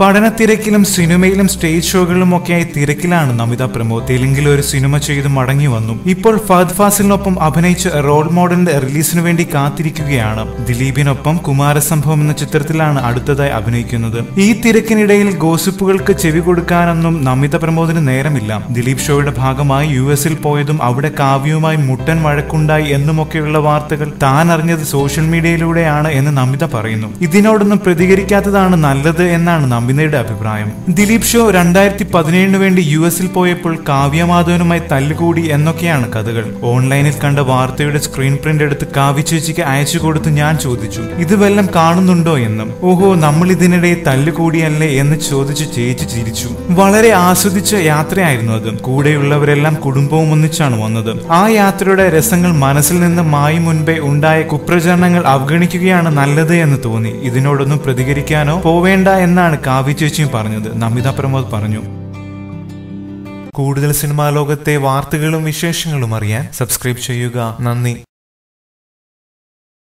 പഠനത്തിരക്കിലും സിനിമയിലും സ്റ്റേജ് ഷോകളിലും ഒക്കെയായി തിരക്കിലാണ് നമിത പ്രമോദ്. തെലുങ്കിൽ ഒരു സിനിമ ചെയ്ത് മടങ്ങി വന്നു. ഇപ്പോൾ ഫഹദ് ഫാസിലിനൊപ്പം അഭിനയിച്ച റോൾ മോഡലിന്റെ റിലീസിനു വേണ്ടി കാത്തിരിക്കുകയാണ്. ദിലീപിനൊപ്പം കുമാരസംഭവം എന്ന ചിത്രത്തിലാണ് അടുത്തതായി അഭിനയിക്കുന്നത്. ഈ തിരക്കിനിടയിൽ ഗോസിപ്പുകൾക്ക് ചെവി കൊടുക്കാനൊന്നും നമിത പ്രമോദിന് നേരമില്ല. ദിലീപ് ഷോയുടെ ഭാഗമായി യു എസിൽ പോയതും അവിടെ കാവ്യവുമായി മുട്ടൻ വഴക്കുണ്ടായി എന്നുമൊക്കെയുള്ള വാർത്തകൾ താൻ അറിഞ്ഞത് സോഷ്യൽ മീഡിയയിലൂടെയാണ് എന്ന് നമിത പറയുന്നു. ഇതിനോടൊന്നും പ്രതികരിക്കാത്തതാണ് നല്ലത് എന്നാണ് നമിതയുടെ അഭിപ്രായം. ദിലീപ് ഷോ രണ്ടായിരത്തി പതിനേഴിന് വേണ്ടി യു എസിൽ പോയപ്പോൾ കാവ്യമാധവനുമായി തല്ലുകൂടി എന്നൊക്കെയാണ് കഥകൾ. ഓൺലൈനിൽ കണ്ട വാർത്തയുടെ സ്ക്രീൻ പ്രിന്റ് എടുത്ത് കാവ്യ ചേച്ചിക്ക് അയച്ചു കൊടുത്ത് ഞാൻ ചോദിച്ചു ഇത് വല്ലം കാണുന്നുണ്ടോ? എന്നും. ഓഹോ നമ്മൾ ഇതിനിടെ തല്ലുകൂടിയല്ലേ? എന്ന് ചോദിച്ച് ചേച്ചി ചിരിച്ചു. വളരെ ആസ്വദിച്ച യാത്രയായിരുന്നു അത്. കൂടെയുള്ളവരെല്ലാം കുടുംബവും ഒന്നിച്ചാണ് വന്നത്. ആ യാത്രയുടെ രസങ്ങൾ മനസ്സിൽ നിന്ന് മായി മുൻപേ ഉണ്ടായ കുപ്രചരണങ്ങൾ അവഗണിക്കുകയാണ് നല്ലത് എന്ന് തോന്നി. ഇതിനോടൊന്നും പ്രതികരിക്കാനോ പോവേണ്ട എന്നാണ് കാവ്യ ചേച്ചിയും പറഞ്ഞത് നമിത പ്രമോദ് പറഞ്ഞു. കൂടുതൽ സിനിമാ ലോകത്തെ വാർത്തകളും വിശേഷങ്ങളും അറിയാൻ സബ്സ്ക്രൈബ് ചെയ്യുക. നന്ദി.